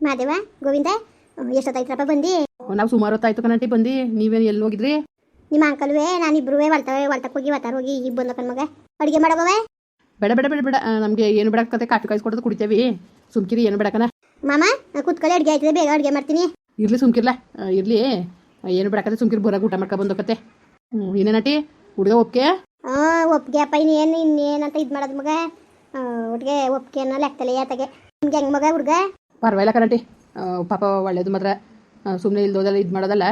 ಮಾದೇವ ಗೋವಿಂದ ಎಷ್ಟೊತ್ತಾಯ್ತರಪ್ಪ ಬಂದಿ? ನಾವು ಸುಮಾರು ಹೊತ್ತಾಯ್ತು ಕಣಟಿ ಬಂದಿ. ನೀವೇನು ಎಲ್ಲಿ ಹೋಗಿದ್ರಿ? ನಿಮ್ಮ ಅಂಕಲ್ವೇ ನಾನು ಇಬ್ರು ಹೊಲ್ತವೆ ಹೊಲ್ತಕ್ಕೆ ಹೋಗಿ ಒತ್ತಾರ ಹೋಗಿ ಈಗ ಬಂದ ಮಗ. ಅಡುಗೆ ಮಾಡಬವ ಬೇಡ ಬೇಡ ಬೇಡ ಬೇಡ. ನಮಗೆ ಏನು ಬೇಡಕತ್ತೆ ಕಾಫಿ ಕಾಯಿಸ್ಕೊಡೋದು ಕುಡಿತೇವಿ. ಸುಮ್ಕಿರಿ ಏನು ಬೇಡಕನ ಮಾಮ ಕುತ್ಕೊಳ್ಳಿ ಅಡುಗೆ ಆಯ್ತದೆ ಬೇಗ ಅಡುಗೆ ಮಾಡ್ತೀನಿ. ಇರ್ಲಿ ಸುಮ್ಕಿರ್ಲ. ಇರಲಿ. ಏನು ಬೇಡಕತ್ತೆ ಸುಮ್ಕಿರಿ ಬರಾಗ ಊಟ ಮಾಡ್ಕೊ ಬಂದೋಕತ್ತೆ ಏನೇ ಇನ್ನೇನಟಿ ಹುಡುಗ ಒಪ್ಕೆ ಹಾಂ ಒಪ್ಪಿಗೆ ಅಪ್ಪ ಇನ್ನೇನು ಇನ್ನೇನಂತ ಇದು ಮಾಡೋದು ಮಗ. ಹುಡುಗೆ ಒಪ್ಪಿಗೆ ಅನ್ನೋ ಲೆಕ್ಕದಲ್ಲಿ ಯಾತಗೆ ನಿಮ್ಗೆ ಹೆಂಗೆ ಮಗ ಹುಡುಗ? ಪರವಾಗಿಲ್ಲ ಕಣಟಿ ಪಾಪ ಒಳ್ಳೇದು ಮಾತ್ರ. ಸುಮ್ಮನೆ ಇಲ್ದೋದೆಲ್ಲ ಇದು ಮಾಡೋದಲ್ಲ.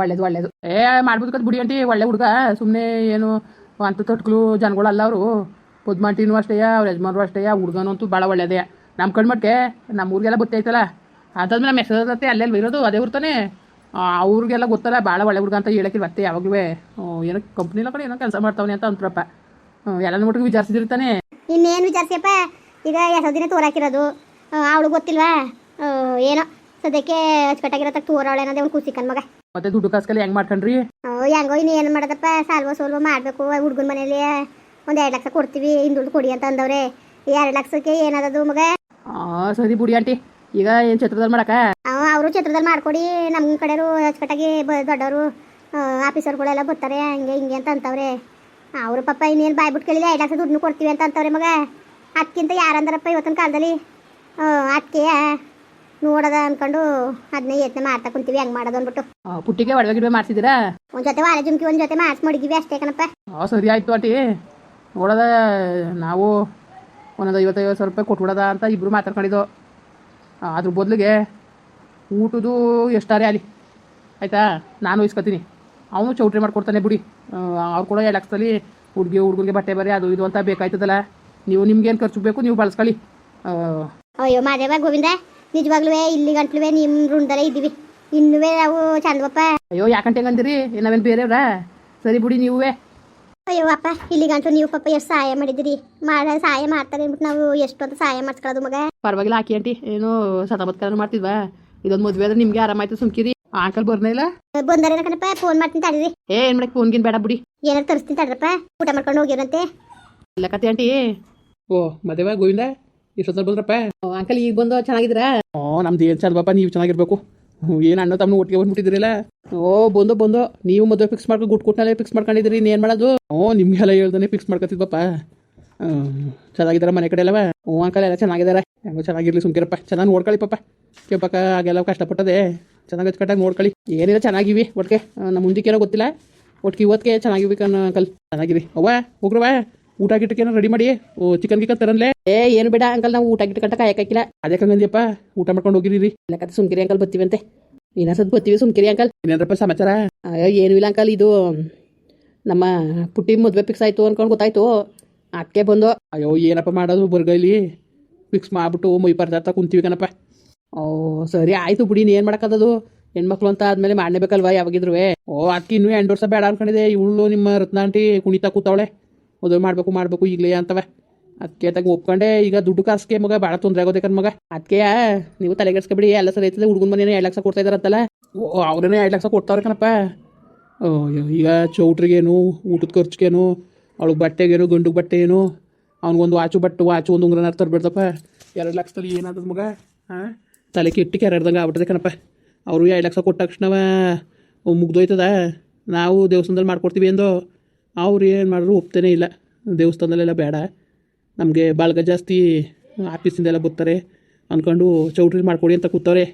ಒಳ್ಳೇದು ಒಳ್ಳೇದು. ಏ, ಮಾಡ್ಬೋದು ಕತ್ ಬಿಡಿ ಒಳ್ಳೆ ಹುಡುಗ. ಸುಮ್ಮನೆ ಏನು ಅಂತ ತೊಟ್ಕಲು ಜನಗಳಲ್ಲ ಅವರು. ಪದ್ಮಾಂಟಿನೂ ಅಷ್ಟೇ, ಅವ್ರ ಯಜಮಾನ್ರು ಅಷ್ಟೇ ಹುಡುಗನೂ ಅಂತೂ ಭಾಳ ಒಳ್ಳೇದೇ. ನಮ್ಮ ಕಣ್ಮಟ್ಗೆ ನಮ್ಮ ಊರಿಗೆಲ್ಲ ಗೊತ್ತೈತಲ್ಲ ನಮ್ಮ ಹೆಸರು ಅತ್ತೆ ಅಲ್ಲೇ ಇರೋದು, ಅದೇ ಹುಡ್ತಾನೆ ಅವ್ರಿಗೆಲ್ಲ ಗೊತ್ತಲ್ಲ ಭಾಳ ಒಳ್ಳೆ ಹುಡುಗ ಅಂತ ಹೇಳಕ್ಕೆ ಮತ್ತೆ ಯಾವಾಗಲೂ. ಏನೋ ಕಂಪ್ನಿಲ ಕಡೆ ಏನೋ ಕೆಲಸ ಮಾಡ್ತಾವನೆ ಅಂತ ಅಂತಾರಪ್ಪ ಎಲ್ಲ ಮಟ್ಟಿಗೆ ವಿಚಾರಿಸಿದಿರ್ತಾನೆ ಇನ್ನೇನು ವಿಚಾರಿಸಪ್ಪ ಈಗ ಎಷ್ಟೋ ದಿನ ತೋರಾಕಿರೋದು ಅವಳು ಗೊತ್ತಿಲ್ವಾ? ಏನೋ ಸದ್ಯಕ್ಕೆ ಅಚ್ಚುಕಟ್ಟಾಗಿರೋ ತಕ್ಕ ತೋರವಳೆ ಅನ್ನೋದೇ ಒಂದು ಕೂಸಿಕನ್ ಮಗ. ಮತ್ತೆ ದುಡ್ಡು ಕಾಸ್ಕಲ್ಲಿ ಹೆಂಗ್ ಮಾಡ್ಕೊಂಡ್ರಿ? ಹೆಂಗೋ ಇನ್ನು ಏನು ಮಾಡದಪ್ಪ? ಸಾಲ್ವ ಸೋಲ್ವ ಮಾಡಬೇಕು. ಹುಡುಗನ ಮನೇಲಿ ಒಂದು ಎರಡು ಲಕ್ಷ ಕೊಡ್ತೀವಿ ಹಿಂದುಳಿದು ಕೊಡಿ ಅಂತ ಅಂದವ್ರೆ. ಎರಡು ಲಕ್ಷಕ್ಕೆ ಏನದದು ಮಗ? ಸರಿ ಬುಡಿ ಆಂಟಿ. ಈಗ ಏನು ಛತ್ರದಲ್ಲಿ ಮಾಡಕ ಅವರು ಚಿತ್ರದಲ್ಲಿ ಮಾಡ್ಕೊಡಿ. ನಮ್ಮ ಕಡೆಯವರು ಅಚ್ಚುಕಟ್ಟಾಗಿ ದೊಡ್ಡವರು ಆಫೀಸರ್ಗಳೆಲ್ಲ ಬರ್ತಾರೆ ಹಂಗೆ ಹಿಂಗೆ ಅಂತ ಅಂತವ್ರೆ. ಅವರು ಪಾಪ ಇನ್ನೇನು ಬಾಯ್ಬಿಟ್ಟು ಕೇಳಿದ್ರೆ ಎರಡು ಲಕ್ಷ ದುಡ್ಡು ಕೊಡ್ತೀವಿ ಅಂತ ಅಂತವ್ರೆ ಮಗ. ಅದಕ್ಕಿಂತ ಯಾರಂದಾರಪ್ಪ ಇವತ್ತಿನ ಕಾಲದಲ್ಲಿ? ಅದಕ್ಕೆ ನೋಡದ ಅನ್ಕೊಂಡು ಅದನ್ನೇ ಯತ್ನ ಮಾಡ್ತಾ ಕುಂತೀವಿ ಹೆಂಗ್ ಮಾಡೋದು ಅಂದ್ಬಿಟ್ಟು. ಆ, ಪುಟ್ಟಿಗೆ ಒಡವೆ ಗಿಡವೆ ಮಾಡಿಸಿದ್ದೀರಾ? ಒಂದು ಜೊತೆ ವಾಲೆ ಜುಮ್ಕಿ ಒಂದು ಜೊತೆ ಮಾಡ್ಸಿ ಮಡಗಿವಿ ಅಷ್ಟೇ ಕಣಪ್ಪ. ಹಾಂ ಸರಿ ಆಯ್ತು ಅಟಿ ನೋಡದ ನಾವು ಒಂದೊಂದು ಐವತ್ತೈವತ್ತು ಸಾವಿರ ರೂಪಾಯಿ ಕೊಟ್ಬಿಡದ ಅಂತ ಇಬ್ರು ಮಾತಾಡ್ಕೊಂಡಿದ್ದು. ಅದ್ರ ಬದಲಿಗೆ ಊಟದ್ದು ಎಷ್ಟಾರೆ ಅಲ್ಲಿ. ಆಯಿತಾ? ನಾನು ಇಸ್ಕೊತೀನಿ. ಅವನು ಚೌಟ್ರಿ ಮಾಡ್ಕೊಡ್ತಾನೆ ಬಿಡಿ. ಅವ್ರು ಕೂಡ ಎರಡು ಲಕ್ಷದಲ್ಲಿ ಹುಡುಗಿ ಹುಡುಗರಿಗೆ ಬಟ್ಟೆ ಬರೀ ಅದು ಇದು ಅಂತ ಬೇಕಾಯ್ತದಲ್ಲ. ನೀವು ನಿಮ್ಗೇನು ಖರ್ಚು ಬೇಕು ನೀವು ಬಳಸ್ಕೊಳ್ಳಿ. ಆ, ಅಯ್ಯೋ ಮಾದೇವ ಗೋವಿಂದ ನಿಜವಾಗ್ಲೂ ಇಲ್ಲಿ ಗಂಟ್ಲುವೆ ನಿಮ್ಮ ರುಂಡಲೇ ಇದ್ದೀವಿ. ಇನ್ನುವೇ ನಾವು ಚಂದವಪ್ಪ. ಅಯ್ಯೋ ಯಾಕಂತ ಹೆಂಗಂದಿರಿ ನಾವೇನು ಬೇರೆಯವ್ರ ಸರಿ ಬಿಡಿ ನೀವೇ. ಅಯ್ಯೋ ಅಪ್ಪ ಇಲ್ಲಿ ಗಂಟು ನೀವು ಪಾಪ ಎಷ್ಟು ಸಹಾಯ ಮಾಡಿದಿರಿ ಮಾಡ ಸಹಾಯ ಮಾಡ್ತಾರೆ ಅಂದ್ಬಿಟ್ಟು ನಾವು ಎಷ್ಟು ಅಂತ ಸಹಾಯ ಮಾಡ್ಸ್ಕೊಳ್ಳೋದು ಮಗ. ಪರವಾಗಿಲ್ಲ ಹಾಕಿ ಆಂಟಿ ಏನು ಸತಮತ್ಕಾರ ಮಾಡ್ತಿದ್ವಾ? ಇದೊಂದು ಮದುವೆ ಆದ್ರೆ ನಿಮ್ಗೆ ಆರಾಮಾಯ್ತು ಸುಮ್ಕಿರಿ. ಅಂಕಲ್ ಬರ್ನೇ ಇಲ್ಲ? ಬಂದಾರೇನ ಕಣಪ್ಪ ಫೋನ್ ಮಾಡ್ತೀನಿ ತಡೀರಿ. ಏ ಮಾಡಿ ಫೋನ್ ಗಿನ್ ಬೇಡ ಬಿಡಿ. ಏನಾರು ತರಿಸ್ತೀನಿ ತಡ್ರಪ್ಪ ಊಟ ಮಾಡ್ಕೊಂಡು ಹೋಗಿರಂತೆ. ಇಲ್ಲ ಕತೆ ಆಂಟಿ. ಓ ಮದುವೆ ಗೋವಿಂದ ಇಷ್ಟೊತ್ತಲ್ಲಿ ಬಂದ್ರಪ್ಪ? ಅಂಕಲ್ ಈಗ ಬಂದು ಚೆನ್ನಾಗಿದ್ದೀರಾ? ಓ ನಮ್ದು ಏನು ಚಂದ ಬಾಪ ನೀವು ಚೆನ್ನಾಗಿರ್ಬೇಕು. ಏನು ಅಣ್ಣ ತಮ್ಮ ಒಟ್ಟಿಗೆ ಬಂದ್ಬಿಟ್ಟಿದ್ದೀರಲ್ಲ? ಓ ಬಂದು ಬಂದು. ನೀವು ಮದುವೆ ಫಿಕ್ಸ್ ಮಾಡ್ಕೊಂಡು ಗುಟ್ ಗುಟ್ನಲ್ಲೇ ಫಿಕ್ಸ್ ಮಾಡ್ಕೊಂಡಿದ್ದೀರಿ ಏನು ಮಾಡೋದು? ಓ ನಿಮ್ಗೆಲ್ಲ ಹೇಳ್ದಾನೆ ಫಿಕ್ಸ್ ಮಾಡ್ಕೊತಿದ್ವಪ್ಪ ಚೆನ್ನಾಗಿದ್ದಾರ ಮನೆ ಕಡೆ ಅಲ್ಲವ ಓ ಅಂಕಲ್ ಎಲ್ಲ ಚೆನ್ನಾಗಿದ್ದಾರೆ. ಹೆಂಗೋ ಚೆನ್ನಾಗಿರ್ಲಿ ಸುಮ್ಕಿರಪ್ಪ. ಚೆನ್ನಾಗಿ ನೋಡ್ಕೊಳ್ಳಿ ಪಾಪ. ಕೆಂಪಕ್ಕ ಹಾಗೆಲ್ಲ ಕಷ್ಟಪಟ್ಟದೆ. ಚೆನ್ನಾಗಿ ಅಚ್ಚುಕಟ್ಟಾಗಿ ನೋಡ್ಕೊಳ್ಳಿ ಏನಿಲ್ಲ ಚೆನ್ನಾಗಿವಿ ಒಟ್ಟಿಗೆ ನಮ್ಮ ಮುಂದಕ್ಕೇನೋ ಗೊತ್ತಿಲ್ಲ. ಒಟ್ಟಿಗೆ ಇವತ್ತಿಗೆ ಚೆನ್ನಾಗಿವಿ ಕಣ್ ಅಂಕಲ್ ಚೆನ್ನಾಗಿರಿ ಅವ್ವ ಹೋಗ್ರವ ಊಟ ಗಿಟ್ಟಕ್ಕೇನೋ ರೆಡಿ ಮಾಡಿ ಓ ಚಿಕನ್ ಗಿಕನ್ ತರನ್ಲೆ? ಏ ಏನು ಬೇಡ ಅಂಕಲ್ ನಾವು ಊಟ ಗಿಟ್ಟ ಕಟ್ಟ ಕಾಯಕ್ಕಾಕಿಲ್ಲ ಅದೇ ಕಂಗಂದಿಯಪ್ಪ ಊಟ ಮಾಡ್ಕೊಂಡು ಹೋಗಿರಿ ಇಲ್ಲ ಕತೆ ಸುಮ್ಕಿರಿ ಅಂಕಲ್ ಬರ್ತೀವಂತೆ ಇನ್ನೊಂದ್ಸತ್ ಬರ್ತೀವಿ ಸುಮ್ಕಿರಿ ಅಂಕಲ್. ಇನ್ನೇನಪ್ಪ ಸಮಾಚಾರ? ಅಯ್ಯೋ ಏನು ಇಲ್ಲ ಅಂಕಲ್ ಇದು ನಮ್ಮ ಪುಟ್ಟಿ ಮದುವೆ ಫಿಕ್ಸ್ ಆಯಿತು ಅನ್ಕೊಂಡು ಗೊತ್ತಾಯ್ತು. ಅಕ್ಕೆ ಬಂದು. ಅಯ್ಯೋ ಏನಪ್ಪ ಮಾಡೋದು ಬರ್ಗೈಲಿ ಫಿಕ್ಸ್ ಮಾಡ್ಬಿಟ್ಟು ಮೈ ಪರ್ದಾರ್ಥ ಕುಂತೀವಿ ಕಣಪ್ಪ. ಓ ಸರಿ ಆಯಿತು ಬಿಡಿ ಏನು ಮಾಡೋಕ್ಕದದು ಹೆಣ್ಮಕ್ಳು ಅಂತ ಆದಮೇಲೆ ಮಾಡಲೇಬೇಕಲ್ವ ಯಾವಾಗಿದ್ರು ಓ ಅದಕ್ಕೆ ಇನ್ನೂ ಎಂಟು ವರ್ಷ ಬೇಡ ಅನ್ಕೊಂಡಿದೆ ಇವಳು ನಿಮ್ಮ ರತ್ನಾಂಟಿ ಕುಣಿತಾ ಕೂತವಳೆ. ಮದುವೆ ಮಾಡಬೇಕು ಮಾಡಬೇಕು ಈಗಲೇ ಅಂತವೆ. ಅದಕ್ಕೆ ತಗ ಒಪ್ಕೊಂಡೆ, ಈಗ ದುಡ್ಡು ಕಾಸಿಗೆ ಮಗ ಭಾಳ ತೊಂದರೆ ಆಗೋದೆ ಕಣ್ ಮಗ ಅದಕ್ಕೆ ನೀವು ತಲೆಗೆಡ್ಸ್ಕೊಬಿಡಿ ಎಲ್ಲ ಸರಿ ಐತದೆ, ಹುಡುಗನ ಮನೇನೆ ಎರಡು ಲಕ್ಷ ಕೊಡ್ತಾ ಇದಾರಂತಲ್ಲ. ಓ, ಅವ್ರೇನೇ ಎರಡು ಲಕ್ಷ ಕೊಡ್ತಾವ್ರೆ ಕಣಪ್ಪ. ಈಗ ಚೌಟ್ರಿಗೇನು, ಊಟದ ಖರ್ಚಿಗೇನು, ಅವಳಿಗೆ ಬಟ್ಟೆಗೇನು ಗಂಡು ಬಟ್ಟೆ ಏನು ಅವ್ನಿಗೊಂದು ವಾಚು ಬಟ್ಟು, ವಾಚು ಒಂದು ಉಂಗ್ರನ ತರ್ಬಿಡ್ದಪ್ಪ. ಎರಡು ಲಕ್ಷದಲ್ಲಿ ಏನಾದದ ಮಗ ಹಾಂ ತಲೆ ಕೆಟ್ಟಿ ಕೆರಡ್ದಂಗೆ ಆಗ್ಬಿಟ್ಟದೆ ಕಣಪ್ಪ. ಅವರು ಎರಡು ಲಕ್ಷ ಕೊಟ್ಟ ತಕ್ಷಣವ ಮುಗ್ದೋಯ್ತದ. ನಾವು ದೇವಸ್ಥಾನದಲ್ಲಿ ಮಾಡ್ಕೊಡ್ತೀವಿ ಅಂದು. ಅವ್ರು ಏನು ಮಾಡಿದ್ರು ಒಪ್ತೇನೆ ಇಲ್ಲ. ದೇವಸ್ಥಾನದಲ್ಲೆಲ್ಲ ಬೇಡ. ನಮಗೆ ಬಾಳ್ಗ ಜಾಸ್ತಿ ಆಫೀಸಿಂದೆಲ್ಲ ಬರ್ತಾರೆ. ಅಂದ್ಕೊಂಡು ಚೌಟ್ರಿ ಮಾಡ್ಕೊಡಿ ಅಂತ ಕೂತವ್ರೆ.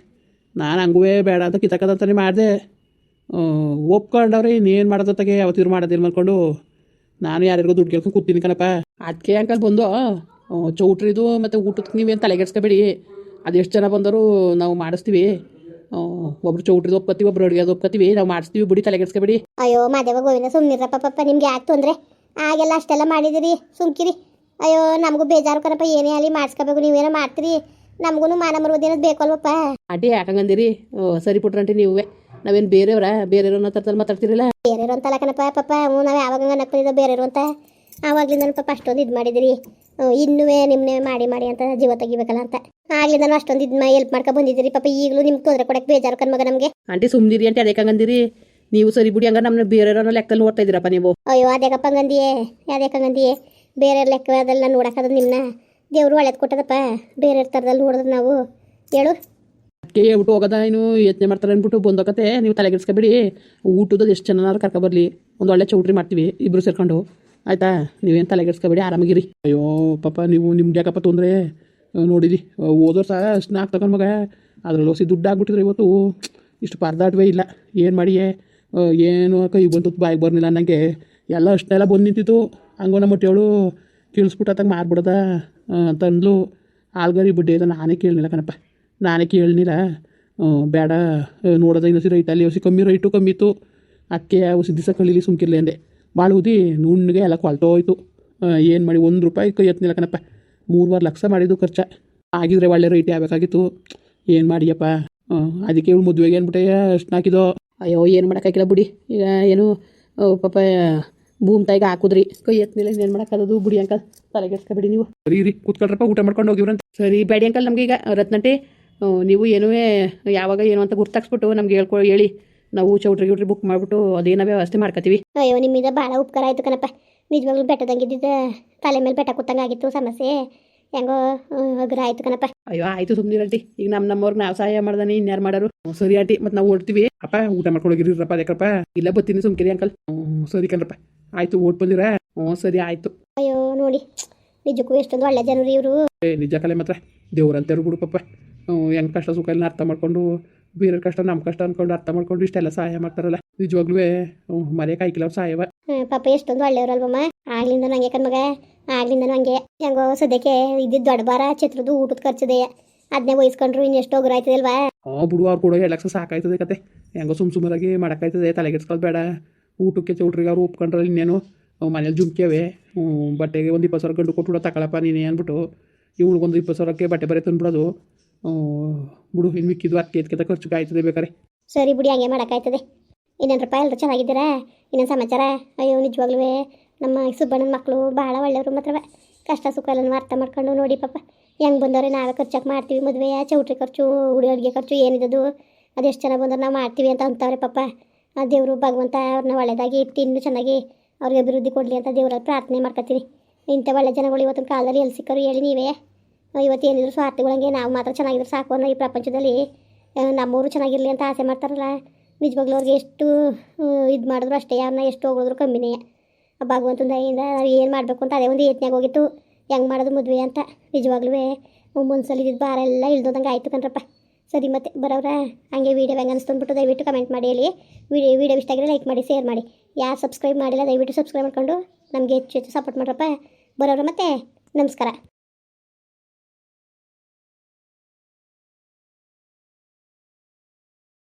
ನಾನು ಹಂಗೂ ಬೇಡ ಅಂತ ಕಿತಕದಂತಾನೆ ಮಾಡಿದೆ. ಒಪ್ಕೊಂಡವ್ರೆ ಇನ್ನೇನು ಮಾಡೋದತ್ತಾಗೆ ಯಾವತ್ತಿದ್ರು ಮಾಡೋದಿಲ್ಲ ಅಂದ್ಕೊಂಡು ನಾನು ಯಾರ್ಯಾರಿಗೂ ದುಡ್ಡು ಕೇಳ್ಕೊಂಡು ಕೂತೀನಿ ಕಣಪ್ಪ. ಅದಕ್ಕೆ ಅಂಕಲ್ ಬಂದು ಚೌಟ್ರಿದು ಮತ್ತು ಊಟಕ್ಕೆ ನೀವೇನು ತಲೆಗೆಡ್ಸ್ಕೊಬೇಡಿ. ಅದೆಷ್ಟು ಜನ ಬಂದರೂ ನಾವು ಮಾಡಿಸ್ತೀವಿ. ಒಬ್ರು ಚೌಟ್ರಿ ಒಪ್ಕೋತೀವಿ ಒಬ್ರು ಅಡುಗೆ ಒಪ್ಕೋತೀವಿ. ನಾವು ಮಾಡಿಸ್ತೀವಿ ಬಿಡಿ ತಲೆಗೆಡ್ಸ್ಕೊಬೇಡಿ ಅಯ್ಯೋ ಮಾದೇವ ಗೋವಿಂದ ಸುಮ್ಮನಿರಪ್ಪ ಪಾಪ ನಿಮ್ಗೆ ಯಾಕೆ ತೊಂದರೆ? ಆಗೆಲ್ಲ ಅಷ್ಟೆಲ್ಲ ಮಾಡಿದಿರಿ ಸುಮ್ಕಿರಿ. ಅಯ್ಯೋ ನಮಗೂ ಬೇಜಾರು ಕಣಪ್ಪ ಏನೇ ಅಲ್ಲಿ ಮಾಡಿಸ್ಕೋಬೇಕು ನೀವೇನೋ ಮಾಡ್ತೀರಿ. ನಮಗೂ ಮಾನ ಮರುವುದು ಏನದು ಬೇಕಲ್ವಪ್ಪ ಅಡ್ಡಿ ಯಾಕಂಗಂದಿರಿ ಓ ಸರಿ ಪುಟ್ರಂಟಿ ನೀವೇ. ನಾವೇನು ಬೇರೆಯವ್ರ? ಬೇರೆಯವ್ರನ್ನ ಥರದಲ್ಲಿ ಮಾತಾಡ್ತಿರಲ್ಲ? ಬೇರೆಯವರು ಅಂತಲ್ಲ ಕಣಪ್ಪ ಪಾಪ ಹ್ಞೂ ನಾವು ಯಾವಾಗ ನಕ್ಕಿದ ಬೇರೆಯವ್ರು ಅಂತ. ಆವಾಗ್ಲಿಂದ ಪಾಪ ಅಷ್ಟೊಂದು ಇದು ಮಾಡಿದಿರಿ. ಇನ್ನೂ ನಿಮ್ಮನ್ನೇ ಮಾಡಿ ಮಾಡಿ ಅಂತ ಜೀವ ತೆಗಿಬೇಕಲ್ಲ ಅಂತ. ಆಗ್ಲಿಂದ ಅಷ್ಟೊಂದು ಇದ್ ಎಲ್ಪ್ ಮಾಡ್ಕೊ ಬಂದಿದ್ದೀರಿ. ಪಾಪ ಈಗಲೂ ನಿಮ್ಗೆ ತೊಂದರೆ ಕೊಡಕ್ಕೆ ಬೇಜಾರು ಕಣ್ಮಗ ನಮಗೆ. ಆಂಟಿ ಸುಮ್ದಿರಿ ಅಂತ ಅದಕ್ಕಂಗಂದಿರಿ ನೀವು ಸರಿ ಬಿಡಿ ಹಂಗ ನಮ್ಮನ್ನ ಬೇರೆಯವ್ರನ್ನ ಲೆಕ್ಕದಲ್ಲಿ ನೋಡ್ತಾ ಇದ್ದೀರಪ್ಪ ನೀವು. ಅಯ್ಯೋ ಅದೇಕಪ್ಪ ಹಂಗಂದಿಯೇ ಯಾವ್ದಕ್ಕೆ ಹಂಗಂದಿಯೇ. ಬೇರೆ ಲೆಕ್ಕ ಅದೆಲ್ಲ ನೋಡೋಕ್ಕದ ನಿಮ್ಮನ್ನ ದೇವ್ರು ಒಳ್ಳೇದು ಕೊಟ್ಟದಪ್ಪ. ಬೇರೆ ಥರದಲ್ಲಿ ನೋಡಿದ್ರೆ ನಾವು. ಹೇಳು. ಅದಕ್ಕೆ ಹೇಳ್ಬಿಟ್ಟು ಹೋಗೋದ ಏನು ಯತ್ನೆ ಮಾಡ್ತಾರೆ ಅಂದ್ಬಿಟ್ಟು ಬಂದೋಗತ್ತೆ ನೀವು ತಲೆಗೆಡ್ಸ್ಕೊಬೇಡಿ ಊಟದ ಎಷ್ಟು ಚೆನ್ನಾರು ಕರ್ಕೊಬರ್ಲಿ ಒಂದು ಒಳ್ಳೆ ಚೌಟ್ರಿ ಮಾಡ್ತೀವಿ ಇಬ್ಬರು ಸೇರ್ಕೊಂಡು. ಆಯಿತಾ? ನೀವೇನು ತಲೆಗೆಡ್ಸ್ಕೊಬೇಡಿ, ಆರಾಮಾಗಿರಿ. ಅಯ್ಯೋ, ಪಾಪ ನೀವು ನಿಮ್ಗೆ ಯಾಕಪ್ಪ ತೊಂದರೆ. ನೋಡಿರಿ ಓದೋರು ಸಹ ಅಷ್ಟು ನಾಲ್ಕು ತಗೊಂಡು ಮಗ. ಅದ್ರಲ್ಲಿ ಹೊಸಿ ದುಡ್ಡು ಆಗ್ಬಿಟ್ಟಿದ್ರೆ ಇವತ್ತು ಇಷ್ಟು ಪರದಾಟವೇ ಇಲ್ಲ. ಏನು ಮಾಡಿಯೇ ಏನು ಕೈ ಬಂತು ಬಾಯಿಗೆ ಬರ್ನಿಲ್ಲ ನನಗೆ ಎಲ್ಲ ಅಷ್ಟೆಲ್ಲ ಬಂದು ನಿಂತಿತ್ತು. ಹಂಗೋ ನಮ್ಮ ಕೇಳಿಸ್ಬಿಟ್ಟು ಕೀಳಿಸ್ಬಿಟ್ಟತ್ತಾಗ ಮಾರ್ಬಿಡದ ಅಂತಂದ್ಲು ಆಲ್ಗರಿ ಬಡ್ಡಿ ಇಲ್ಲ ನಾನೇ ಕೇಳಲಿಲ್ಲ ಕಣಪ್ಪ. ನಾನೇ ಕೇಳಲಿಲ್ಲ. ಬೇಡ ನೋಡೋದ ಇನ್ನೊಸಿ ಅಲ್ಲಿ ಹೊಸಿ ಕಮ್ಮಿ, ರೈಟು ಕಮ್ಮಿ ಇತ್ತು. ಅಕ್ಕೆ ಹೊಸಿ ದಿವಸ ಕಳೀಲಿ ಸುಮ್ಕಿರ್ಲಿ ಅಂದೆ. ಭಾಳ ಉದಿ ನುಣ್ಣಗೆ ಎಲ್ಲ ಕೊಳ್ತೋಯ್ತು. ಏನು ಮಾಡಿ ಒಂದು ರೂಪಾಯಿ ಕೈ ಎತ್ತಿಲ್ಲ ಕಣಪ್ಪ. ಮೂರುವರೆ ಲಕ್ಷ ಮಾಡಿದ್ದು ಖರ್ಚ. ಆಗಿದ್ರೆ ಒಳ್ಳೆ ರೇಟ್ ಆಗಬೇಕಾಗಿತ್ತು. ಏನು ಮಾಡಿಯಪ್ಪ? ಅದಕ್ಕೆ ಇವಳು ಮದುವೆಗೆ ಏನ್ಬಿಟ್ಟೆ? ಅಷ್ಟು ಹಾಕಿದೋ ಅಯ್ಯೋ ಏನು ಮಾಡೋಕ್ಕಾಗಿಲ್ಲ ಬಿಡಿ. ಈಗ ಏನು ಪಾಪ ಭೂಮಿ ತಾಯಿಗೆ ಹಾಕಿದ್ರಿ. ಕೈ ಎತ್ತಿನಿಲ್ಲ ಏನು ಮಾಡೋಕ್ಕಾಗೋದು ಬಿಡಿ ಅಂಕಲ್. ತಲೆಗೆಡ್ಸ್ಕೊಬೇಡಿ ನೀವು. ಸರಿ ರೀ ಕೂತ್ಕೊಳ್ರಪ್ಪ ಊಟ ಮಾಡ್ಕೊಂಡು ಹೋಗಿವ್ರಂತ ಸರಿ ಬೇಡಿ ಅಂಕಲ್ ನಮಗೆ ಈಗ ರತ್ನಟ್ಟಿ ಆ, ನೀವು ಏನೂ ಯಾವಾಗ ಏನು ಅಂತ ಗುರ್ತಾಕ್ಸ್ಬಿಟ್ಟು ನಮ್ಗೆ ಹೇಳ್ಕೊ ಹೇಳಿ. ನಾವು ಚೌಟ್ರಿ ಗಿಟ್ರಿ ಬುಕ್ ಮಾಡ್ಬಿಟ್ಟು ಅದೇನೋ ವ್ಯವಸ್ಥೆ ಮಾಡ್ಕೋತೀವಿ ಅಯ್ಯೋ ನಿಮ್ಮಿಂದ ಭಾಳ ಉಪಕಾರ ಆಯಿತು ಕಣಪ್ಪ. ನಿಜವಾಗ್ಲೂ ಬೆಟ್ಟದಂಗಿದ್ದ ತಲೆ ಮೇಲೆ ಬೆಟ್ಟ ಕೂತಂಗೆ ಆಗಿತ್ತು ಸಮಸ್ಯೆ. ಹೆಂಗೋ ಅಗ್ರ ಆಯಿತು ಕಣಪ್ಪ. ಅಯ್ಯೋ ಆಯ್ತು ಸುಮ್ಮನೆ ಆಂಟಿ ಈಗ ನಮ್ಮ ನಮ್ಮವ್ರಿಗೆ ನಾವು ಸಹಾಯ ಮಾಡ್ದಾನೆ ಇನ್ಯಾರು ಮಾಡೋರು? ಸರಿ ಆಂಟಿ ಮತ್ತೆ ನಾವು ಓಡ್ತೀವಿ ಅಪ್ಪ ಊಟ ಮಾಡ್ಕೊಳಗಿರಪ್ಪ ಅದಕ್ಕಪ್ಪ ಇಲ್ಲ ಬತ್ತೀನಿ ಸುಮ್ಕಿರಿ ಅಂಕಲ್. ಹ್ಞೂ ಸರಿ ಕಣ್ರಪ್ಪ. ಆಯ್ತು ಓಟ್ ಬಂದಿರ? ಹ್ಞೂ ಸರಿ ಆಯ್ತು. ಅಯ್ಯೋ ನೋಡಿ. ನಿಜಕ್ಕೂ ಎಷ್ಟೊಂದು ಒಳ್ಳೆ ಜನರು ಇವರು. ಏ ನಿಜ ಕಲೆ ಮಾತ್ರ. ದೇವ್ರಂತೇರು ಬಿಡು ಪಾಪ. ಹೆಂಗ್ ಕಷ್ಟ ಸುಖ ಎಲ್ಲ ಅರ್ಥ ಮಾಡ್ಕೊಂಡು ಬೇರೆ ಕಷ್ಟ ನಮ್ಮ ಕಷ್ಟ ಅಂದ್ಕೊಂಡು ಅರ್ಥ ಮಾಡ್ಕೊಂಡು ಇಷ್ಟೆಲ್ಲ ಸಹಾಯ ಮಾಡ್ತಾರಲ್ಲ. ನಿಜವಾಗ್ಲೂ ಆಯ್ಕಿಲ್ಲ ಅವ್ರು ಸಹಾಯವ ಪಾಪ ಎಷ್ಟೊಂದು ಒಳ್ಳೆಯವ್ರಲ್ವಮ್ಮ ಆಗ್ಲಿಂದ ನಂಗೆ ಕಣ್ಮಗ ಆಗ್ಲಿಂದ ನಂಗೆ ಹೆಂಗೋ. ಸದ್ಯಕ್ಕೆ ಇದ್ದಿದ್ದು ದೊಡ್ಡ ಬಾರ ಚಿತ್ರದ ಊಟದ ಖರ್ಚದೆ. ಅದನ್ನೇ ವಹಿಸ್ಕೊಂಡ್ರು ಇನ್ನೆಷ್ಟು ಒಗ್ರ ಆಯ್ತದಲ್ವಾ. ಹಾಂ ಬಿಡು ಅವ್ರು ಕೂಡ ಹೇಳಕ್ಕೆ ಸಾಕಾಯ್ತದೆ ಕತೆ. ಹೆಂಗೋ ಸುಮ್ ಸುಮ್ಮರಾಗಿ ಮಾಡೋಕ್ಕಾಯ್ತದೆ ತಲೆಗೆಡ್ಸ್ಕೊಳ್ಳೋದು ಬೇಡ. ಊಟಕ್ಕೆ ಚೌಟ್ರಿಗೆ ಅವ್ರು ಒಪ್ಕೊಂಡ್ರೆ ಇನ್ನೇನು ಮನೇಲಿ ಜುಮ್ಕೇವೆ ಹ್ಞೂ ಬಟ್ಟೆಗೆ ಒಂದು ಇಪ್ಪತ್ತು ಸಾವಿರ ಗಂಡು ಕೊಟ್ಬಿಡೋ ತಗೊಳಪ್ಪ ನೀನೇ ಅಂದ್ಬಿಟ್ಟು. ಇವ್ಳಿಗೊಂದು ಇಪ್ಪತ್ತು ಸಾವಿರಕ್ಕೆ ಬಟ್ಟೆ ಬರೀ ತಂದ್ಬಿಡೋದು. ಬಿಡು ಮಿಕ್ಕಿದ್ದು ಅದಕ್ಕೆ ಎತ್ಕೆತ ಖರ್ಚು ಕಾಯ್ತದೆ ಬೇಕಾರೆ. ಸರಿ ಬಿಡಿ, ಹಂಗೆ ಮಾಡೋಕ್ಕಾಯ್ತದೆ. ಇನ್ನೇನಪ್ಪ ಎಲ್ಲರೂ ಚೆನ್ನಾಗಿದ್ದೀರಾ? ಇನ್ನೊಂದು ಸಮಾಚಾರ? ಅಯ್ಯೋ ನಿಜವಾಗ್ಲೂ ನಮ್ಮ ಸುಬ್ಬಣ್ಣನ ಮಕ್ಕಳು ಭಾಳ ಒಳ್ಳೆಯವರು ಮಾತ್ರ ಕಷ್ಟ ಸುಖ ಎಲ್ಲನೂ ಅರ್ಥ ಮಾಡ್ಕೊಂಡು ನೋಡಿ ಪಾಪ. ಹೆಂಗೆ ಬಂದವ್ರೆ, ನಾವೇ ಖರ್ಚಾಗಿ ಮಾಡ್ತೀವಿ. ಮದುವೆ ಚೌಟ್ರಿ ಖರ್ಚು ಹುಡುಗಿ ಅಡುಗೆ ಖರ್ಚು, ಏನಿದ್ದು? ಅದೆಷ್ಟು ಚೆನ್ನಾಗಿ ಬಂದ್ರೆ ನಾವು ಮಾಡ್ತೀವಿ ಅಂತ ಅಂತವ್ರೆ ಪಾಪ. ಆ ದೇವರು ಭಗವಂತ ಅವ್ರನ್ನ ಒಳ್ಳೆಯದಾಗಿ ಇಟ್ಟು ಇನ್ನೂ ಚೆನ್ನಾಗಿ ಅವ್ರಿಗೆ ಅಭಿವೃದ್ಧಿ ಕೊಡಲಿ ಅಂತ ದೇವರಲ್ಲಿ ಪ್ರಾರ್ಥನೆ ಮಾಡ್ಕೊತೀನಿ ಇಂಥ ಒಳ್ಳೆ ಜನಗಳು ಇವತ್ತಿನ ಕಾಲದಲ್ಲಿ ಎಲ್ಲಿ ಸಿಕ್ಕರು ಹೇಳಿ ನೀವೇ. ಇವತ್ತು ಏನಿದ್ರು ಸ್ವಾರ್ಥಿಗಳಂಗೆ ನಾವು ಮಾತ್ರ ಚೆನ್ನಾಗಿದ್ರು ಸಾಕು ಅನ್ನೋ ಈ ಪ್ರಪಂಚದಲ್ಲಿ ನಮ್ಮೂರು ಚೆನ್ನಾಗಿರಲಿ ಅಂತ ಆಸೆ ಮಾಡ್ತಾರಲ್ಲ. ನಿಜವಾಗ್ಲೂ ಅವ್ರಿಗೆ ಎಷ್ಟು ಇದು ಮಾಡಿದ್ರು ಅಷ್ಟೇ ಅವ್ರನ್ನ ಎಷ್ಟು ಹೋಗಿದ್ರು ಕಮ್ಮಿನೇ. ಭಗವಂತನ ದಯಿಂದ ನಾವು ಏನು ಮಾಡಬೇಕು ಅಂತ ಅದೇ ಒಂದು ಯತ್ನಾಗ ಹೋಗಿತ್ತು. ಹೆಂಗೆ ಮಾಡೋದು ಮದುವೆ ಅಂತ ನಿಜವಾಗ್ಲೂ ಸಲ ಇದ್ದಿದ್ದು ಭಾರ ಎಲ್ಲ ಇಳ್ದೋದಂಗೆ ಆಯಿತು ಕಣ್ರಪ್ಪ. ಸರಿ ಮತ್ತೆ ಬರೋರ ಹಂಗೆ ವೀಡಿಯೋ ಹೆಂಗೆ ಅನಿಸ್ತು ದಯವಿಟ್ಟು ಕಮೆಂಟ್ ಮಾಡಿ ಹೇಳಿ. ವಿಡಿಯೋ ವೀಡಿಯೋ ಇಷ್ಟ ಆಗಿದ್ರೆ ಲೈಕ್ ಮಾಡಿ ಶೇರ್ ಮಾಡಿ. ಯಾರು ಸಬ್ಸ್ಕ್ರೈಬ್ ಮಾಡಿಲ್ಲ ದಯವಿಟ್ಟು ಸಬ್ಸ್ಕ್ರೈಬ್ ಮಾಡ್ಕೊಂಡು ನಮಗೆ ಹೆಚ್ಚು ಹೆಚ್ಚು ಸಪೋರ್ಟ್ ಮಾಡ್ರಪ್ಪ. ಬರೋರ ಮತ್ತೆ, ನಮಸ್ಕಾರ.